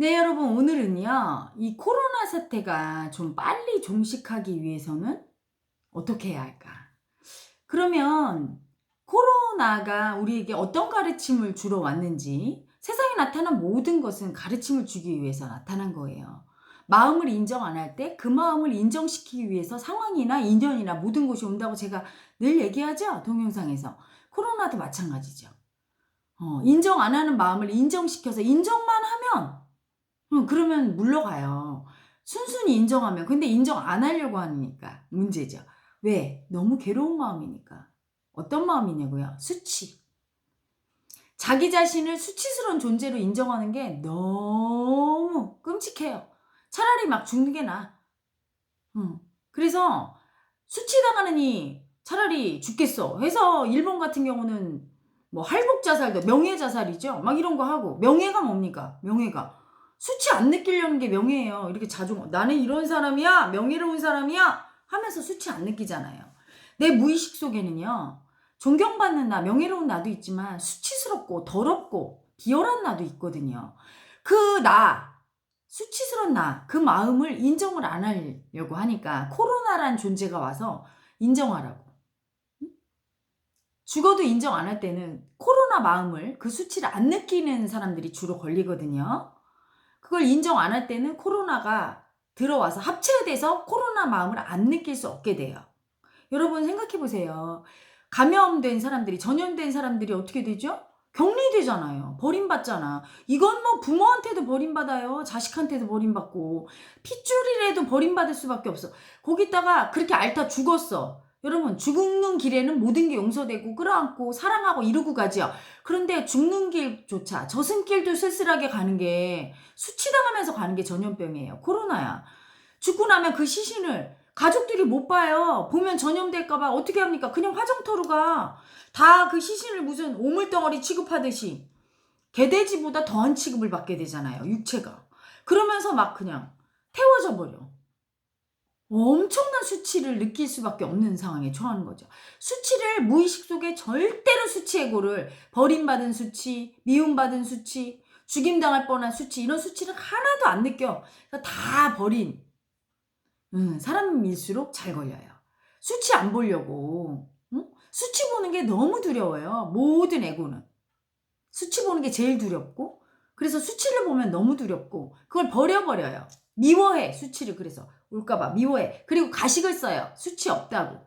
네, 여러분, 오늘은요, 이 코로나 사태가 좀 빨리 종식하기 위해서는 어떻게 해야 할까? 그러면 코로나가 우리에게 어떤 가르침을 주러 왔는지 세상에 나타난 모든 것은 가르침을 주기 위해서 나타난 거예요. 마음을 인정 안 할 때 그 마음을 인정시키기 위해서 상황이나 인연이나 모든 것이 온다고 제가 늘 얘기하죠? 동영상에서. 코로나도 마찬가지죠. 어, 인정 안 하는 마음을 인정시켜서 인정만 하면 응, 그러면 물러가요. 순순히 인정하면. 근데 인정 안 하려고 하니까 문제죠. 왜? 너무 괴로운 마음이니까. 어떤 마음이냐고요? 수치. 자기 자신을 수치스러운 존재로 인정하는 게 너무 끔찍해요. 차라리 막 죽는 게 나아. 응. 그래서 수치당하느니 차라리 죽겠어. 해서 일본 같은 경우는 뭐 할복 자살도 명예 자살이죠. 막 이런 거 하고 명예가 뭡니까? 명예가 수치 안 느끼려는 게 명예예요. 이렇게 자종, 나는 이런 사람이야, 명예로운 사람이야 하면서 수치 안 느끼잖아요. 내 무의식 속에는요, 존경받는 나, 명예로운 나도 있지만 수치스럽고 더럽고 비열한 나도 있거든요. 그 나, 수치스러운 나, 그 마음을 인정을 안 하려고 하니까 코로나란 존재가 와서 인정하라고. 죽어도 인정 안 할 때는 코로나 마음을 그 수치를 안 느끼는 사람들이 주로 걸리거든요. 그걸 인정 안 할 때는 코로나가 들어와서 합체돼서 코로나 마음을 안 느낄 수 없게 돼요. 여러분 생각해 보세요. 감염된 사람들이 전염된 사람들이 어떻게 되죠? 격리되잖아요. 버림받잖아. 이건 뭐 부모한테도 버림받아요. 자식한테도 버림받고 핏줄이라도 버림받을 수밖에 없어. 거기다가 그렇게 앓다 죽었어. 여러분 죽는 길에는 모든 게 용서되고 끌어안고 사랑하고 이루고 가지요. 그런데 죽는 길조차 저승길도 쓸쓸하게 가는 게 수치당하면서 가는 게 전염병이에요. 코로나야. 죽고 나면 그 시신을 가족들이 못 봐요. 보면 전염될까봐 어떻게 합니까? 그냥 화장터로 가. 다 그 시신을 무슨 오물덩어리 취급하듯이 개돼지보다 더한 취급을 받게 되잖아요. 육체가. 그러면서 막 그냥 태워져 버려. 엄청난 수치를 느낄 수밖에 없는 상황에 처하는 거죠. 수치를 무의식 속에 절대로 수치해고를 버림받은 수치, 미움받은 수치, 죽임당할 뻔한 수치 이런 수치를 하나도 안 느껴. 다 버린 음, 사람일수록 잘 걸려요. 수치 안 보려고 응? 수치 보는 게 너무 두려워요. 모든 애고는 수치 보는 게 제일 두렵고 그래서 수치를 보면 너무 두렵고 그걸 버려버려요. 미워해 수치를 그래서 울까봐 미워해. 그리고 가식을 써요. 수치 없다고.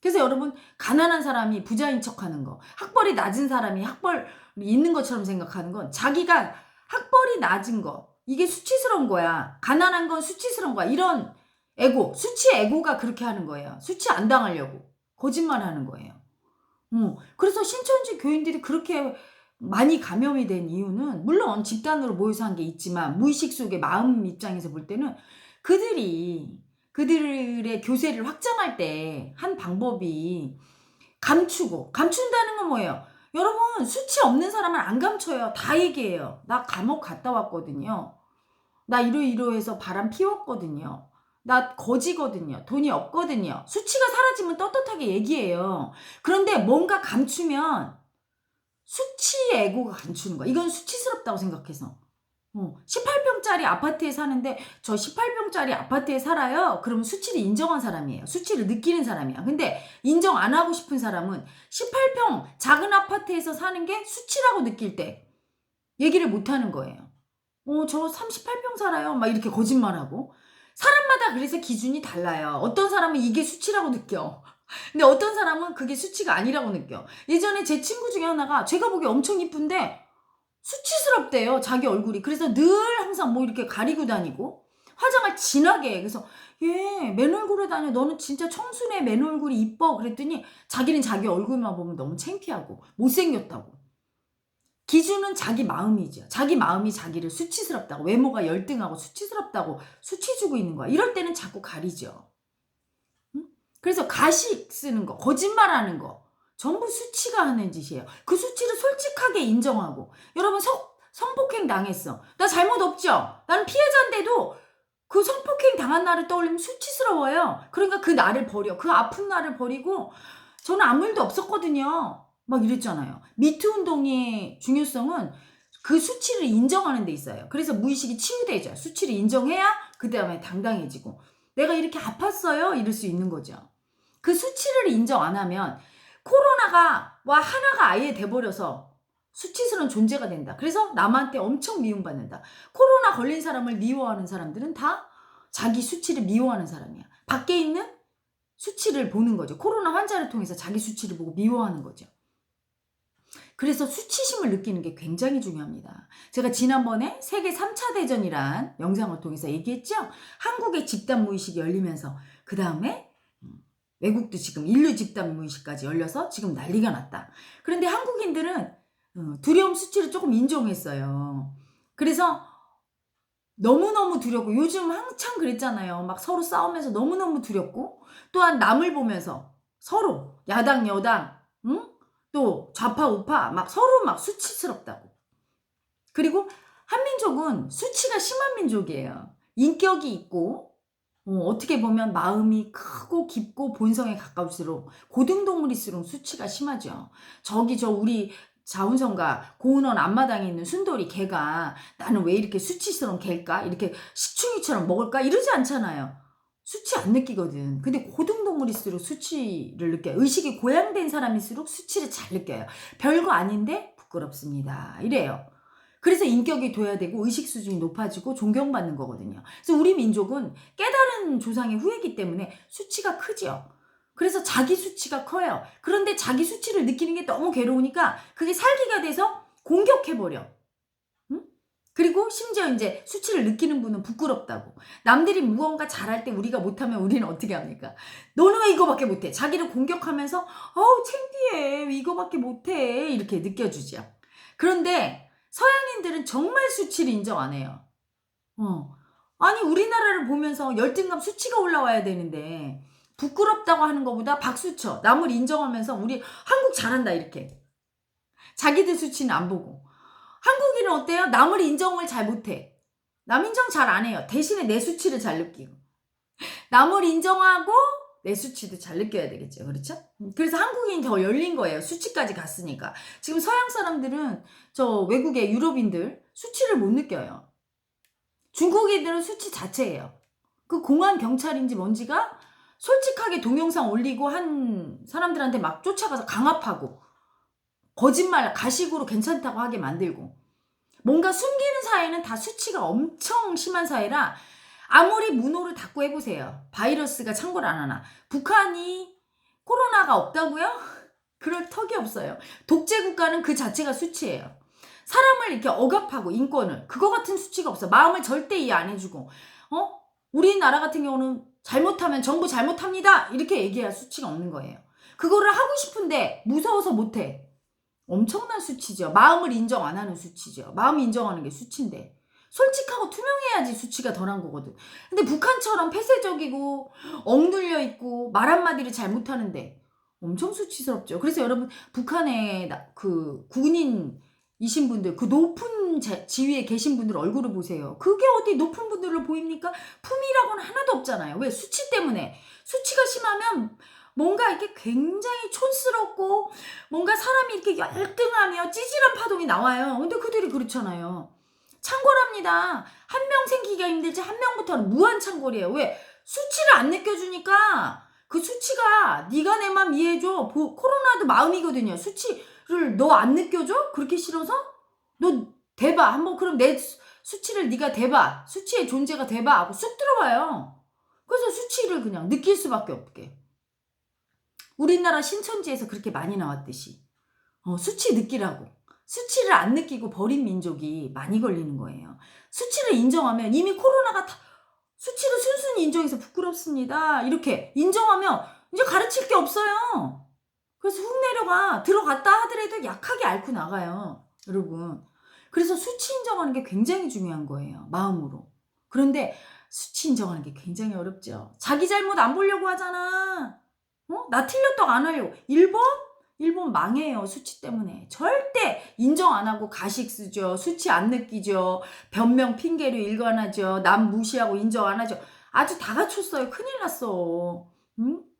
그래서 여러분 가난한 사람이 부자인 척하는 거, 학벌이 낮은 사람이 학벌이 있는 것처럼 생각하는 건 자기가 학벌이 낮은 거 이게 수치스러운 거야. 가난한 건 수치스러운 거야. 이런 에고, 수치 에고가 그렇게 하는 거예요. 수치 안 당하려고 거짓말 하는 거예요. 어, 그래서 신천지 교인들이 그렇게 많이 감염이 된 이유는 물론 집단으로 모여서 한 게 있지만 무의식 속에 마음 입장에서 볼 때는 그들이 그들의 교세를 확장할 때 한 방법이 감추고 감춘다는 건 뭐예요? 여러분 수치 없는 사람은 안 감춰요. 다 얘기해요. 나 감옥 갔다 왔거든요. 나 이러이러해서 바람 피웠거든요. 나 거지거든요. 돈이 없거든요. 수치가 사라지면 떳떳하게 얘기해요. 그런데 뭔가 감추면 수치의 에고가 감추는 거야. 이건 수치스럽다고 생각해서. 어, 18평짜리 아파트에 사는데 저 18평짜리 아파트에 살아요. 그러면 수치를 인정한 사람이에요. 수치를 느끼는 사람이야. 근데 인정 안 하고 싶은 사람은 18평 작은 아파트에서 사는 게 수치라고 느낄 때 얘기를 못 하는 거예요. 어, 저 38평 살아요. 막 이렇게 거짓말하고. 사람마다 그래서 기준이 달라요. 어떤 사람은 이게 수치라고 느껴. 근데 어떤 사람은 그게 수치가 아니라고 느껴. 예전에 제 친구 중에 하나가 제가 보기 엄청 이쁜데 수치스럽대요. 자기 얼굴이. 그래서 늘 항상 뭐 이렇게 가리고 다니고 화장을 진하게 해. 그래서 얘맨 얼굴에 다녀. 너는 진짜 청순해. 맨 얼굴이 이뻐. 그랬더니 자기는 자기 얼굴만 보면 너무 창피하고 못생겼다고. 기준은 자기 마음이죠. 자기 마음이 자기를 수치스럽다고. 외모가 열등하고 수치스럽다고 수치 주고 있는 거야. 이럴 때는 자꾸 가리죠. 응? 그래서 가식 쓰는 거, 거짓말하는 거. 전부 수치가 하는 짓이에요. 그 수치를 솔직하게 인정하고 여러분 성, 성폭행 당했어. 나 잘못 없죠? 나는 피해자인데도 그 성폭행 당한 날을 떠올리면 수치스러워요. 그러니까 그 날을 버려. 그 아픈 날을 버리고 저는 아무 일도 없었거든요. 막 이랬잖아요. 미투 운동의 중요성은 그 수치를 인정하는 데 있어요. 그래서 무의식이 치유되죠. 수치를 인정해야 그 다음에 당당해지고 내가 이렇게 아팠어요 이럴 수 있는 거죠. 그 수치를 인정 안 하면 코로나가 와 하나가 아예 돼버려서 수치스러운 존재가 된다. 그래서 남한테 엄청 미움받는다. 코로나 걸린 사람을 미워하는 사람들은 다 자기 수치를 미워하는 사람이야. 밖에 있는 수치를 보는 거죠. 코로나 환자를 통해서 자기 수치를 보고 미워하는 거죠. 그래서 수치심을 느끼는 게 굉장히 중요합니다. 제가 지난번에 세계 3차 대전이란 영상을 통해서 얘기했죠? 한국의 집단 무의식이 열리면서 그 다음에 음, 외국도 지금 인류 집단 무의식까지 열려서 지금 난리가 났다. 그런데 한국인들은 어, 두려움 수치를 조금 인정했어요. 그래서 너무너무 두렵고 요즘 한창 그랬잖아요. 막 서로 싸우면서 너무너무 두렵고 또한 남을 보면서 서로 야당 여당 응? 또 좌파 우파 막 서로 막 수치스럽다고. 그리고 한민족은 수치가 심한 민족이에요. 인격이 있고 어, 떻게 보면 마음이 크고 깊고 본성에 가까울수록 고등동물일수록 수치가 심하죠. 저기 저 우리 자운성과 고은원 앞마당에 있는 순돌이 개가 나는 왜 이렇게 수치스러운 개일까? 이렇게 식충이처럼 먹을까? 이러지 않잖아요. 수치 안 느끼거든. 근데 고등동물일수록 수치를 느껴요. 의식이 고양된 사람일수록 수치를 잘 느껴요. 별거 아닌데 부끄럽습니다. 이래요. 그래서 인격이 둬야 되고 의식 수준이 높아지고 존경받는 거거든요. 그래서 우리 민족은 깨달은 조상의 후예기 때문에 수치가 크죠. 그래서 자기 수치가 커요. 그런데 자기 수치를 느끼는 게 너무 괴로우니까 그게 살기가 돼서 공격해버려. 응? 그리고 심지어 이제 수치를 느끼는 분은 부끄럽다고. 남들이 무언가 잘할 때 우리가 못하면 우리는 어떻게 합니까? 너는 왜 이거밖에 못해? 자기를 공격하면서 어우 창피해. 왜 이거밖에 못해. 이렇게 느껴주죠. 그런데 서양인들은 정말 수치를 인정 안 해요. 어. 아니 우리나라를 보면서 열등감 수치가 올라와야 되는데 부끄럽다고 하는 것보다 박수쳐. 남을 인정하면서 우리 한국 잘한다 이렇게. 자기들 수치는 안 보고. 한국인은 어때요? 남을 인정을 잘 못해. 남 인정 잘 안 해요. 대신에 내 수치를 잘 느끼고. 남을 인정하고 내 수치도 잘 느껴야 되겠죠. 그렇죠? 그래서 한국인이 더 열린 거예요. 수치까지 갔으니까. 지금 서양 사람들은 저 외국의 유럽인들 수치를 못 느껴요. 중국인들은 수치 자체예요. 그 공안 경찰인지 뭔지가 솔직하게 동영상 올리고 한 사람들한테 막 쫓아가서 강압하고 거짓말 가식으로 괜찮다고 하게 만들고 뭔가 숨기는 사회는 다 수치가 엄청 심한 사회라 아무리 문호를 닫고 해보세요. 바이러스가 창궐 안 하나. 북한이 코로나가 없다고요? 그럴 턱이 없어요. 독재 국가는 그 자체가 수치예요. 사람을 이렇게 억압하고 인권을 그거 같은 수치가 없어. 마음을 절대 이해 안 해주고 어? 우리나라 같은 경우는 잘못하면 정부 잘못합니다. 이렇게 얘기할 수치가 없는 거예요. 그거를 하고 싶은데 무서워서 못해. 엄청난 수치죠. 마음을 인정 안 하는 수치죠. 마음 인정하는 게 수치인데. 솔직하고 투명해야지 수치가 덜한 거거든. 근데 북한처럼 폐쇄적이고 억눌려 있고 말 한마디를 잘 못하는데 엄청 수치스럽죠. 그래서 여러분 북한의 그 군인 이신 분들 그 높은 지위에 계신 분들 얼굴을 보세요. 그게 어디 높은 분들로 보입니까? 품이라고는 하나도 없잖아요. 왜? 수치 때문에. 수치가 심하면 뭔가 이렇게 굉장히 촌스럽고 뭔가 사람이 이렇게 열등하며 찌질한 파동이 나와요. 근데 그들이 그렇잖아요. 창궐합니다. 한 명 생기기가 힘들지 한 명부터는 무한 창궐이에요. 왜? 수치를 안 느껴주니까 그 수치가 네가 내 맘 이해해줘. 코로나도 마음이거든요. 수치 를 너 안 느껴줘? 그렇게 싫어서? 너 대봐. 한번 그럼 내 수치를 네가 대봐. 수치의 존재가 대봐 하고 쑥 들어와요. 그래서 수치를 그냥 느낄 수밖에 없게. 우리나라 신천지에서 그렇게 많이 나왔듯이 어, 수치 느끼라고. 수치를 안 느끼고 버린 민족이 많이 걸리는 거예요. 수치를 인정하면 이미 코로나가 다 수치를 순순히 인정해서 부끄럽습니다. 이렇게 인정하면 이제 가르칠 게 없어요. 그래서 훅 내려가 들어갔다 하더라도 약하게 앓고 나가요. 여러분. 그래서 수치 인정하는 게 굉장히 중요한 거예요. 마음으로. 그런데 수치 인정하는 게 굉장히 어렵죠. 자기 잘못 안 보려고 하잖아. 어? 나 틀렸다고 안 하려고. 1번? 일본 망해요. 수치 때문에. 절대 인정 안 하고 가식 쓰죠. 수치 안 느끼죠. 변명 핑계로 일관하죠. 남 무시하고 인정 안 하죠. 아주 다 갖췄어요. 큰일 났어. 응?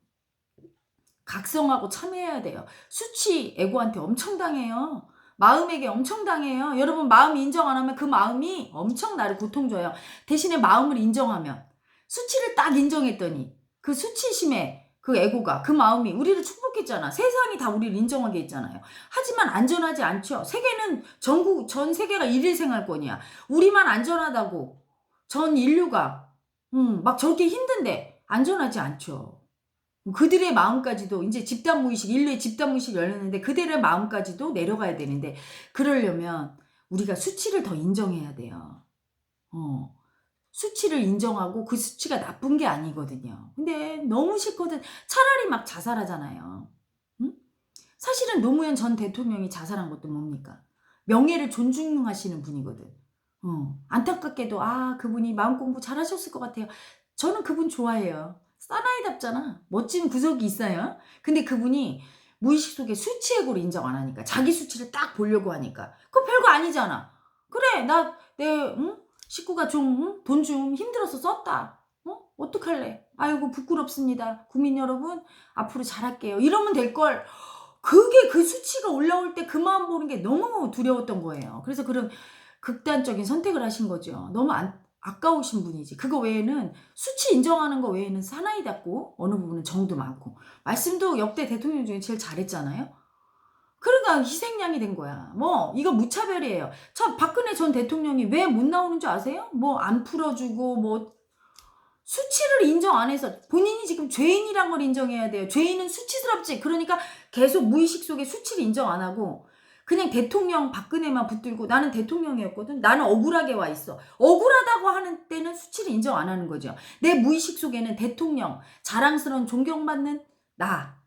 각성하고 참여해야 돼요. 수치 애고한테 엄청 당해요. 마음에게 엄청 당해요. 여러분 마음 인정 안 하면 그 마음이 엄청 나를 고통 줘요. 대신에 마음을 인정하면 수치를 딱 인정했더니 그 수치심에 그 에고가 그 마음이 우리를 축복했잖아. 세상이 다 우리를 인정하게 했잖아요. 하지만 안전하지 않죠. 세계는 전국 전 세계가 일일 생활권이야. 우리만 안전하다고 전 인류가 음, 막 저렇게 힘든데 안전하지 않죠. 그들의 마음까지도 이제 집단 무의식 인류의 집단 무의식이 열렸는데 그들의 마음까지도 내려가야 되는데 그러려면 우리가 수치를 더 인정해야 돼요. 어. 수치를 인정하고 그 수치가 나쁜 게 아니거든요. 근데 너무 싫거든. 차라리 막 자살하잖아요. 응? 사실은 노무현 전 대통령이 자살한 것도 뭡니까? 명예를 존중하시는 분이거든. 어. 안타깝게도 아 그분이 마음 공부 잘하셨을 것 같아요. 저는 그분 좋아해요. 사나이답잖아. 멋진 구석이 있어요. 근데 그분이 무의식 속에 수치 해고를 인정 안 하니까 자기 수치를 딱 보려고 하니까 그거 별거 아니잖아. 그래 나내 응? 식구가 좀돈좀 힘들어서 썼다. 어? 어떡할래? 아이고 부끄럽습니다. 국민 여러분 앞으로 잘할게요. 이러면 될 걸. 그게 그 수치가 올라올 때 그 마음 보는 게 너무 두려웠던 거예요. 그래서 그런 극단적인 선택을 하신 거죠. 너무 안, 아까우신 분이지. 그거 외에는 수치 인정하는 거 외에는 사나이답고 어느 부분은 정도 많고 말씀도 역대 대통령 중에 제일 잘했잖아요. 그러니까 희생양이 된 거야. 뭐 이거 무차별이에요. 참 박근혜 전 대통령이 왜 못 나오는 줄 아세요? 뭐 안 풀어주고 뭐 수치를 인정 안 해서 본인이 지금 죄인이란 걸 인정해야 돼요. 죄인은 수치스럽지. 그러니까 계속 무의식 속에 수치를 인정 안 하고 그냥 대통령 박근혜만 붙들고 나는 대통령이었거든. 나는 억울하게 와 있어. 억울하다고 하는 때는 수치를 인정 안 하는 거죠. 내 무의식 속에는 대통령 자랑스러운 존경받는 나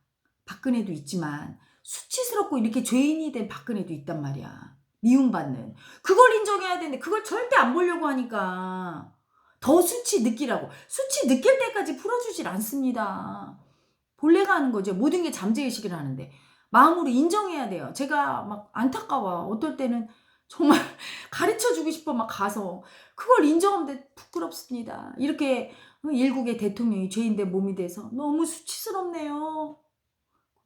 박근혜도 있지만 수치스럽고 이렇게 죄인이 된 박근혜도 있단 말이야. 미움받는. 그걸 인정해야 되는데 그걸 절대 안 보려고 하니까 더 수치 느끼라고. 수치 느낄 때까지 풀어주질 않습니다. 본래가 하는 거죠. 모든 게 잠재의식을 하는데. 마음으로 인정해야 돼요. 제가 막 안타까워. 어떨 때는 정말 가르쳐 주고 싶어 막 가서 그걸 인정하는데 부끄럽습니다. 이렇게 일국의 대통령이 죄인데 몸이 돼서 너무 수치스럽네요.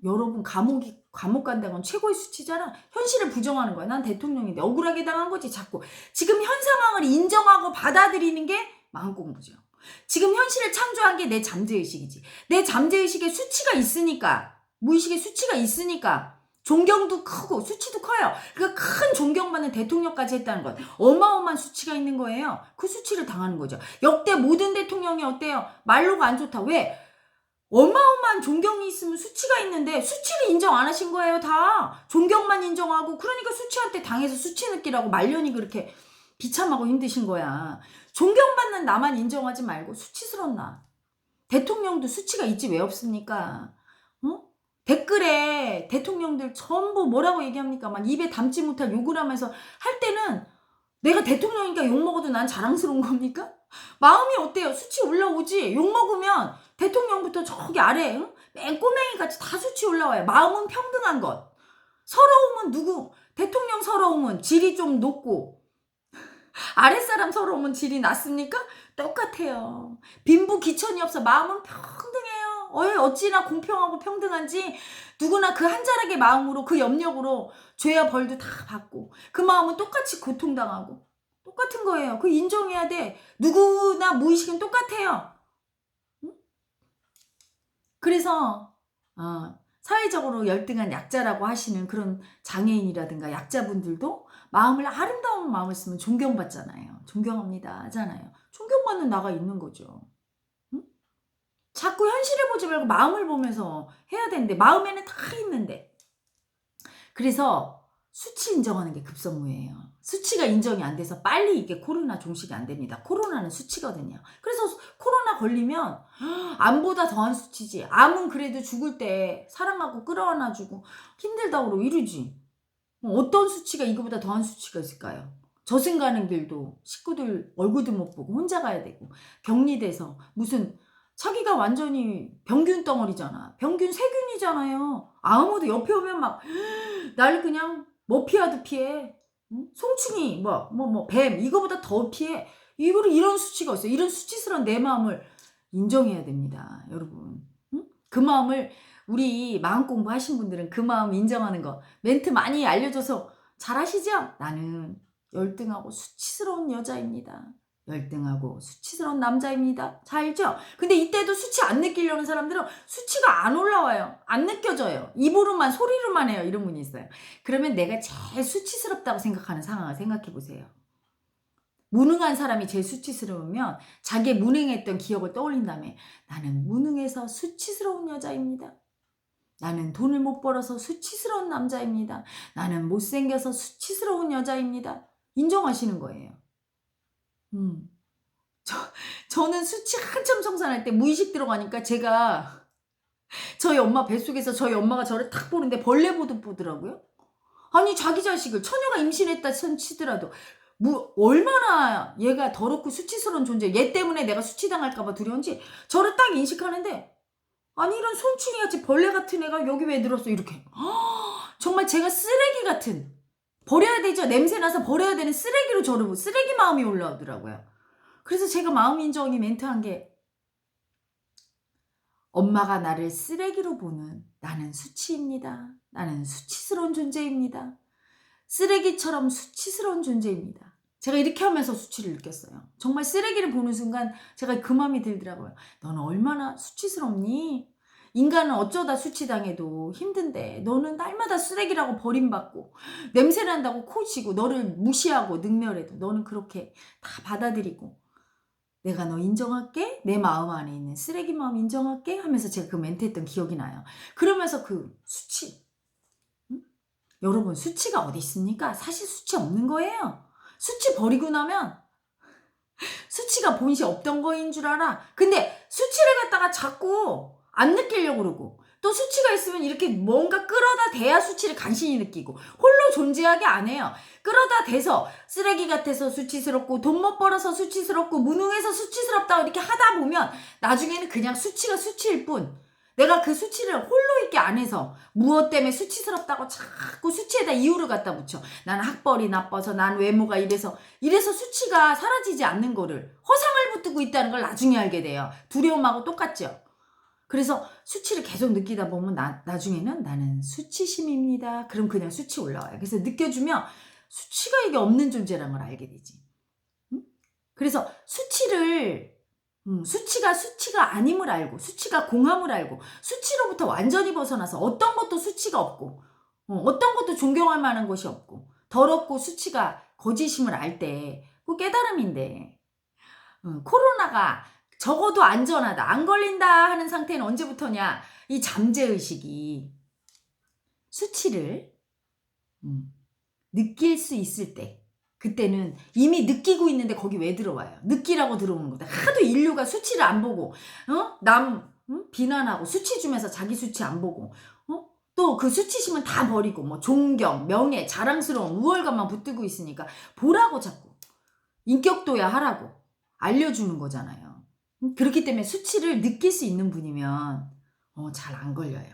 여러분 감옥이 감옥 간다는 건 최고의 수치잖아. 현실을 부정하는 거야. 난 대통령인데 억울하게 당한 거지 자꾸. 지금 현 상황을 인정하고 받아들이는 게 마음 공부죠. 지금 현실을 창조한 게 내 잠재의식이지. 내 잠재의식에 수치가 있으니까 무의식에 수치가 있으니까 존경도 크고 수치도 커요. 그러니까 큰 존경받는 대통령까지 했다는 건 어마어마한 수치가 있는 거예요. 그 수치를 당하는 거죠. 역대 모든 대통령이 어때요? 말로가 안 좋다. 왜? 어마어마한 존경이 있으면 수치가 있는데 수치를 인정 안 하신 거예요, 다. 존경만 인정하고 그러니까 수치한테 당해서 수치 느끼라고 말년이 그렇게 비참하고 힘드신 거야. 존경받는 나만 인정하지 말고 수치스러운 나. 대통령도 수치가 있지 왜 없습니까? 어? 댓글에 대통령들 전부 뭐라고 얘기합니까? 막 입에 담지 못할 욕을 하면서 할 때는 내가 대통령이니까 욕먹어도 난 자랑스러운 겁니까? 마음이 어때요? 수치 올라오지? 욕먹으면 대통령부터 저기 아래 응? 맨 꼬맹이 같이 다 수치 올라와요. 마음은 평등한 것. 서러움은 누구? 대통령 서러움은 질이 좀 높고 아랫사람 서러움은 질이 낮습니까? 똑같아요. 빈부 기천이 없어 마음은 평등해요. 어찌나 공평하고 평등한지 누구나 그 한 자락의 마음으로 그 염력으로 죄와 벌도 다 받고 그 마음은 똑같이 고통당하고 똑같은 거예요. 그 인정해야 돼. 누구나 무의식은 똑같아요. 그래서 어, 사회적으로 열등한 약자라고 하시는 그런 장애인이라든가 약자분들도 마음을 아름다운 마음을 쓰면 존경받잖아요. 존경합니다 하잖아요. 존경받는 나가 있는 거죠. 응? 자꾸 현실을 보지 말고 마음을 보면서 해야 되는데 마음에는 다 있는데 그래서 수치 인정하는 게 급선무예요. 수치가 인정이 안 돼서 빨리 이게 코로나 종식이 안 됩니다. 코로나는 수치거든요. 그래서 코로나 걸리면 암보다 더한 수치지. 암은 그래도 죽을 때 사랑하고 끌어안아주고 힘들다고 이러지. 어떤 수치가 이거보다 더한 수치가 있을까요? 저승 가는 길도 식구들 얼굴도 못 보고 혼자 가야 되고 격리돼서 무슨 자기가 완전히 병균 덩어리잖아. 병균 세균이잖아요. 아무도 옆에 오면 막 날 그냥 뭐 피하도 피해. 응? 송충이 뭐 뭐 뭐 뱀 이거보다 더 피해. 이거로 이런 수치가 있어요. 이런 수치스러운 내 마음을 인정해야 됩니다. 여러분. 응? 그 마음을 우리 마음 공부하신 분들은 그 마음 인정하는 거 멘트 많이 알려줘서 잘 아시죠? 나는 열등하고 수치스러운 여자입니다. 열등하고 수치스러운 남자입니다. 잘 알죠? 근데 이때도 수치 안 느끼려는 사람들은 수치가 안 올라와요. 안 느껴져요. 입으로만 소리로만 해요. 이런 분이 있어요. 그러면 내가 제일 수치스럽다고 생각하는 상황을 생각해 보세요. 무능한 사람이 제일 수치스러우면 자기의 무능했던 기억을 떠올린 다음에 나는 무능해서 수치스러운 여자입니다. 나는 돈을 못 벌어서 수치스러운 남자입니다. 나는 못생겨서 수치스러운 여자입니다. 인정하시는 거예요. 음. 저, 저는 수치 한참 청산할 때 무의식 들어가니까 제가 저희 엄마 뱃속에서 저희 엄마가 저를 탁 보는데 벌레 보듯 보더라고요. 아니, 자기 자식을 처녀가 임신했다 선 치더라도 뭐 얼마나 얘가 더럽고 수치스러운 존재, 얘 때문에 내가 수치당할까봐 두려운지 저를 딱 인식하는데 아니 이런 손충이 같이 벌레 같은 애가 여기 왜 들었어 이렇게 정말 제가 쓰레기 같은 버려야 되죠 냄새 나서 버려야 되는 쓰레기로 저를 보 쓰레기 마음이 올라오더라고요 그래서 제가 마음 인정이 멘트한 게 엄마가 나를 쓰레기로 보는 나는 수치입니다 나는 수치스러운 존재입니다 쓰레기처럼 수치스러운 존재입니다 제가 이렇게 하면서 수치를 느꼈어요. 정말 쓰레기를 보는 순간 제가 그 마음이 들더라고요. 너는 얼마나 수치스럽니? 인간은 어쩌다 수치당해도 힘든데 너는 날마다 쓰레기라고 버림받고 냄새 난다고 코지고 너를 무시하고 능멸해도 너는 그렇게 다 받아들이고 내가 너 인정할게 내 마음 안에 있는 쓰레기 마음 인정할게 하면서 제가 그 멘트 했던 기억이 나요. 그러면서 그 수치 응? 여러분 수치가 어디 있습니까? 사실 수치 없는 거예요. 수치 버리고 나면 수치가 본시 없던 거인 줄 알아. 근데 수치를 갖다가 자꾸 안 느끼려고 그러고 또 수치가 있으면 이렇게 뭔가 끌어다 대야 수치를 간신히 느끼고 홀로 존재하게 안 해요. 끌어다 대서 쓰레기 같아서 수치스럽고 돈 못 벌어서 수치스럽고 무능해서 수치스럽다 이렇게 하다 보면 나중에는 그냥 수치가 수치일 뿐 내가 그 수치를 홀로 있게 안 해서 무엇 때문에 수치스럽다고 자꾸 수치에다 이유를 갖다 붙여. 나는 학벌이 나빠서 난 외모가 이래서 이래서 수치가 사라지지 않는 거를 허상을 붙들고 있다는 걸 나중에 알게 돼요. 두려움하고 똑같죠. 그래서 수치를 계속 느끼다 보면 나, 나중에는 나는 수치심입니다. 그럼 그냥 수치 올라와요. 그래서 느껴주면 수치가 이게 없는 존재라는 걸 알게 되지. 응? 그래서 수치를 음, 수치가 수치가 아님을 알고 수치가 공함을 알고 수치로부터 완전히 벗어나서 어떤 것도 수치가 없고 어, 떤 것도 존경할 만한 것이 없고 더럽고 수치가 거짓임을 알 때 그 깨달음인데 음, 코로나가 적어도 안전하다 안 걸린다 하는 상태는 언제부터냐 이 잠재의식이 수치를 음, 느낄 수 있을 때 그때는 이미 느끼고 있는데 거기 왜 들어와요? 느끼라고 들어오는 거다. 하도 인류가 수치를 안 보고, 어? 남, 응? 비난하고, 수치 주면서 자기 수치 안 보고, 어? 또 그 수치심은 다 버리고, 뭐, 존경, 명예, 자랑스러운 우월감만 붙들고 있으니까, 보라고 자꾸. 인격도야 하라고. 알려주는 거잖아요. 그렇기 때문에 수치를 느낄 수 있는 분이면, 어, 잘 안 걸려요.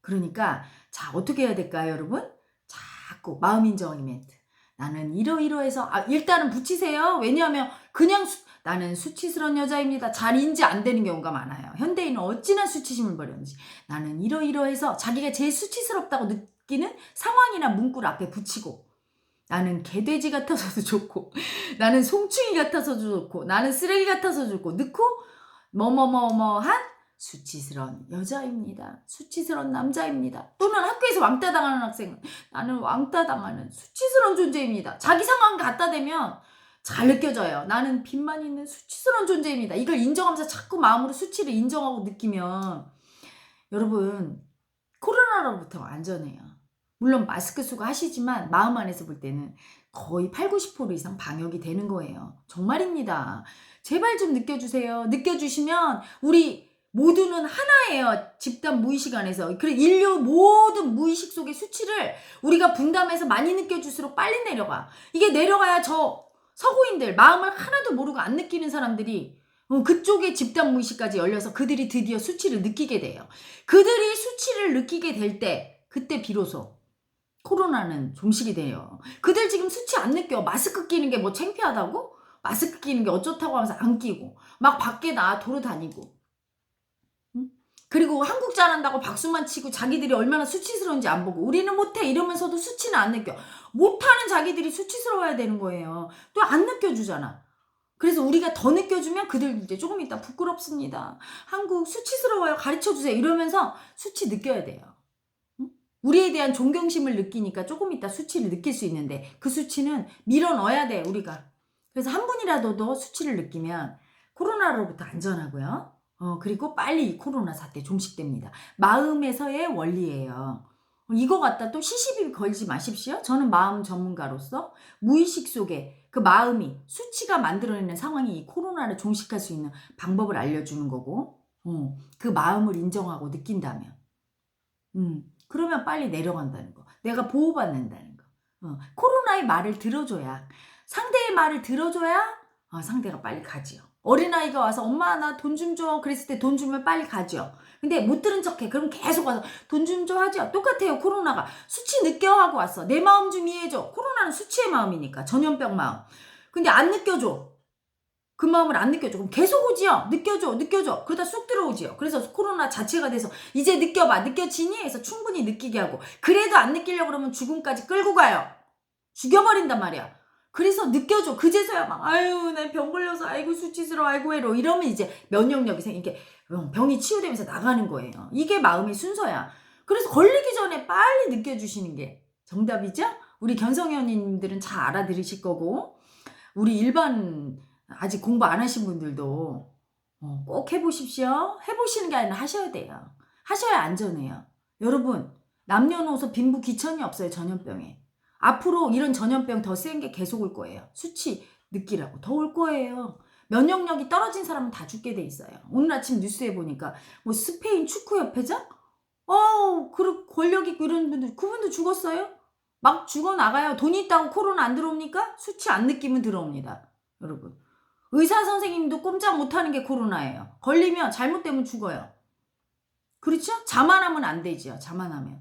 그러니까, 자, 어떻게 해야 될까요, 여러분? 자꾸 마음 인정 이멘트. 나는 이러이러해서 아, 일단은 붙이세요. 왜냐하면 그냥 수, 나는 수치스러운 여자입니다. 잘 인지 안 되는 경우가 많아요. 현대인은 어찌나 수치심을 버렸는지 나는 이러이러해서 자기가 제일 수치스럽다고 느끼는 상황이나 문구를 앞에 붙이고 나는 개돼지 같아서도 좋고 나는 송충이 같아서도 좋고 나는 쓰레기 같아서 좋고 넣고 뭐뭐뭐뭐한 수치스러운 여자입니다. 수치스러운 남자입니다. 또는 학교에서 왕따 당하는 학생, 나는 왕따 당하는 수치스러운 존재입니다. 자기 상황 갖다 대면 잘 느껴져요. 나는 빚만 있는 수치스러운 존재입니다. 이걸 인정하면서 자꾸 마음으로 수치를 인정하고 느끼면 여러분 코로나로부터 안전해요. 물론 마스크 쓰고 하시지만 마음 안에서 볼 때는 거의 8, 90% 이상 방역이 되는 거예요. 정말입니다. 제발 좀 느껴주세요. 느껴주시면 우리 모두는 하나예요. 집단 무의식 안에서. 그래 인류 모든 무의식 속의 수치를 우리가 분담해서 많이 느껴줄수록 빨리 내려가. 이게 내려가야 저 서구인들 마음을 하나도 모르고 안 느끼는 사람들이 어, 그쪽에 집단 무의식까지 열려서 그들이 드디어 수치를 느끼게 돼요. 그들이 수치를 느끼게 될 때 그때 비로소 코로나는 종식이 돼요. 그들 지금 수치 안 느껴. 마스크 끼는 게 뭐 창피하다고? 마스크 끼는 게 어쩌다고 하면서 안 끼고 막 밖에 나 돌아다니고 그리고 한국 잘한다고 박수만 치고 자기들이 얼마나 수치스러운지 안 보고 우리는 못해 이러면서도 수치는 안 느껴. 못하는 자기들이 수치스러워야 되는 거예요. 또 안 느껴주잖아. 그래서 우리가 더 느껴주면 그들 이제 조금 이따 부끄럽습니다. 한국 수치스러워요. 가르쳐 주세요. 이러면서 수치 느껴야 돼요. 응? 우리에 대한 존경심을 느끼니까 조금 이따 수치를 느낄 수 있는데 그 수치는 밀어 넣어야 돼, 우리가. 그래서 한 분이라도 더 수치를 느끼면 코로나로부터 안전하고요. 어, 그리고 빨리 이 코로나 사태 종식됩니다. 마음에서의 원리예요. 이거 갖다 또 시시비 걸지 마십시오. 저는 마음 전문가로서 무의식 속에 그 마음이 수치가 만들어내는 상황이 이 코로나를 종식할 수 있는 방법을 알려주는 거고, 어, 그 마음을 인정하고 느낀다면, 음, 그러면 빨리 내려간다는 거. 내가 보호받는다는 거. 어, 코로나의 말을 들어줘야, 상대의 말을 들어줘야, 어, 상대가 빨리 가지요. 어린아이가 와서 엄마 나 돈 좀 줘. 그랬을 때 돈 주면 빨리 가죠. 근데 못 들은 척해. 그럼 계속 와서 돈 좀 줘 하죠. 똑같아요. 코로나가 수치 느껴 하고 왔어. 내 마음 좀 이해해줘. 코로나는 수치의 마음이니까 전염병 마음. 근데 안 느껴줘. 그 마음을 안 느껴줘. 그럼 계속 오지요. 느껴줘, 느껴줘. 그러다 쑥 들어오지요. 그래서 코로나 자체가 돼서 이제 느껴봐. 느껴지니? 해서 충분히 느끼게 하고. 그래도 안 느끼려고 그러면 죽음까지 끌고 가요. 죽여버린단 말이야. 그래서 느껴줘. 그제서야 막, 아유, 난병 걸려서, 아이고, 수치스러워, 아이고, 해로. 이러면 이제 면역력이 생, 이게 병이 치유되면서 나가는 거예요. 이게 마음의 순서야. 그래서 걸리기 전에 빨리 느껴주시는 게 정답이죠? 우리 견성현님들은 잘 알아들으실 거고, 우리 일반 아직 공부 안 하신 분들도 어, 꼭 해보십시오. 해보시는 게 아니라 하셔야 돼요. 하셔야 안전해요. 여러분, 남녀노소 빈부 귀천이 없어요, 전염병에. 앞으로 이런 전염병 더 센 게 계속 올 거예요. 수치 느끼라고 더 올 거예요. 면역력이 떨어진 사람은 다 죽게 돼 있어요. 오늘 아침 뉴스에 보니까 뭐 스페인 축구협회장? 어, 그 권력 있고 이런 분들 그분도 죽었어요? 막 죽어 나가요. 돈 있다고 코로나 안 들어옵니까? 수치 안 느끼면 들어옵니다. 여러분. 의사 선생님도 꼼짝 못 하는 게 코로나예요. 걸리면 잘못되면 죽어요. 그렇죠? 자만하면 안 되죠. 자만하면.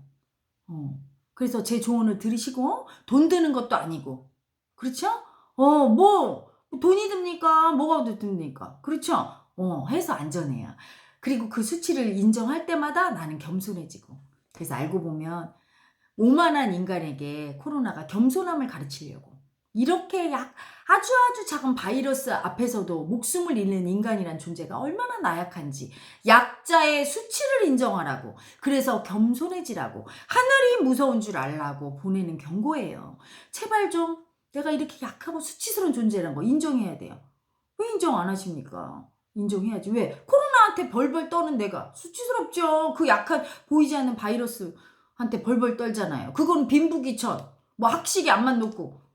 어. 그래서 제 조언을 들으시고 돈 드는 것도 아니고 그렇죠? 어, 뭐 돈이 듭니까? 뭐가 듭니까? 그렇죠? 어, 해서 안전해요. 그리고 그 수치를 인정할 때마다 나는 겸손해지고. 그래서 알고 보면 오만한 인간에게 코로나가 겸손함을 가르치려고. 이렇게 약, 아주 아주 작은 바이러스 앞에서도 목숨을 잃는 인간이란 존재가 얼마나 나약한지 약자의 수치를 인정하라고 그래서 겸손해지라고 하늘이 무서운 줄 알라고 보내는 경고예요. 제발 좀 내가 이렇게 약하고 수치스러운 존재라는 거 인정해야 돼요. 왜 인정 안 하십니까? 인정해야지. 왜? 코로나한테 벌벌 떠는 내가 수치스럽죠. 그 약한 보이지 않는 바이러스한테 벌벌 떨잖아요. 그건 빈부귀천, 뭐 학식이 안만 놓고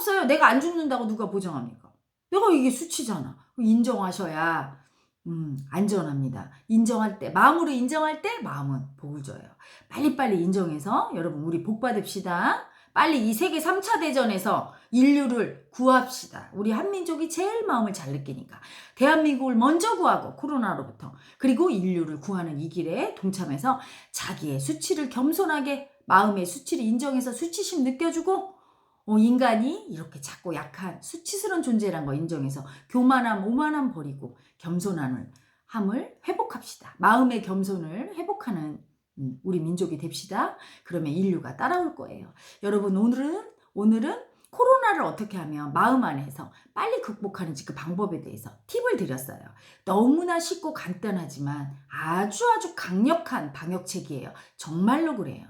소용없어요. 내가 안 죽는다고 누가 보장합니까? 내가 이게 수치잖아. 인정하셔야 음, 안전합니다. 인정할 때, 마음으로 인정할 때 마음은 복을 줘요. 빨리빨리 인정해서 여러분 우리 복 받읍시다. 빨리 이 세계 3차 대전에서 인류를 구합시다. 우리 한민족이 제일 마음을 잘 느끼니까. 대한민국을 먼저 구하고 코로나로부터 그리고 인류를 구하는 이 길에 동참해서 자기의 수치를 겸손하게 마음의 수치를 인정해서 수치심 느껴주고 어, 인간이 이렇게 작고 약한 수치스러운 존재란 거 인정해서 교만함, 오만함 버리고 겸손함을 함을 회복합시다. 마음의 겸손을 회복하는 음, 우리 민족이 됩시다. 그러면 인류가 따라올 거예요. 여러분 오늘은 오늘은 코로나를 어떻게 하면 마음 안에서 빨리 극복하는지 그 방법에 대해서 팁을 드렸어요. 너무나 쉽고 간단하지만 아주 아주 강력한 방역책이에요. 정말로 그래요.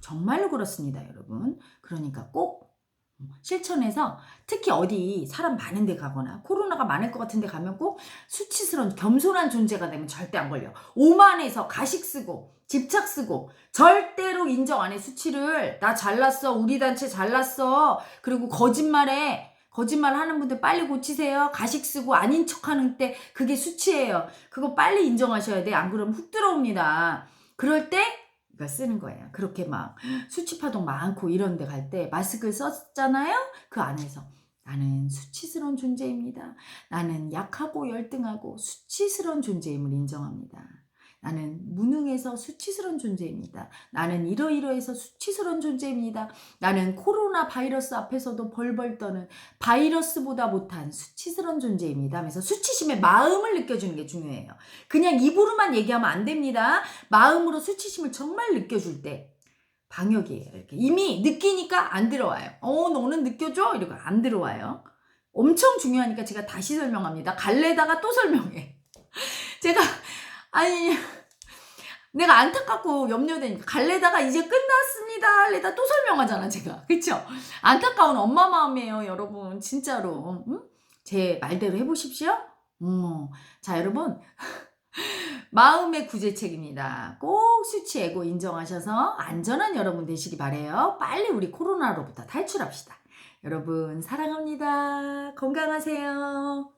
정말로 그렇습니다, 여러분. 그러니까 꼭 실천해서 특히 어디 사람 많은 데 가거나 코로나가 많을 것 같은 데 가면 꼭 수치스러운 겸손한 존재가 되면 절대 안 걸려. 오만해서 가식 쓰고 집착 쓰고 절대로 인정 안 해 수치를. 나 잘났어 우리 단체 잘났어. 그리고 거짓말에 거짓말 하는 분들 빨리 고치세요. 가식 쓰고 아닌 척 하는 때 그게 수치예요. 그거 빨리 인정하셔야 돼. 안 그러면 훅 들어옵니다. 그럴 때 이거 쓰는 거예요. 그렇게 막 수치 파동 많고 이런 데 갈 때 마스크를 썼잖아요? 그 안에서. 나는 수치스러운 존재입니다. 나는 약하고 열등하고 수치스러운 존재임을 인정합니다 나는 무능해서 수치스러운 존재입니다. 나는 이러이러해서 수치스러운 존재입니다. 나는 코로나 바이러스 앞에서도 벌벌 떠는 바이러스보다 못한 수치스러운 존재입니다. 하면서 수치심의 마음을 느껴주는 게 중요해요. 그냥 입으로만 얘기하면 안 됩니다. 마음으로 수치심을 정말 느껴줄 때 방역이에요. 이렇게 이미 느끼니까 안 들어와요. 어, 너는 느껴줘? 이러고 안 들어와요. 엄청 중요하니까 제가 다시 설명합니다. 갈래다가 또 설명해. 제가 아니 내가 안타깝고 염려되니까 갈래다가 이제 끝났습니다. 할래다 또 설명하잖아 제가 그쵸? 안타까운 엄마 마음이에요 여러분 진짜로 응? 제 말대로 해보십시오. 어. 자 여러분 마음의 구제책입니다. 꼭 수치 애고 인정하셔서 안전한 여러분 되시기 바래요. 빨리 우리 코로나로부터 탈출합시다. 여러분 사랑합니다. 건강하세요.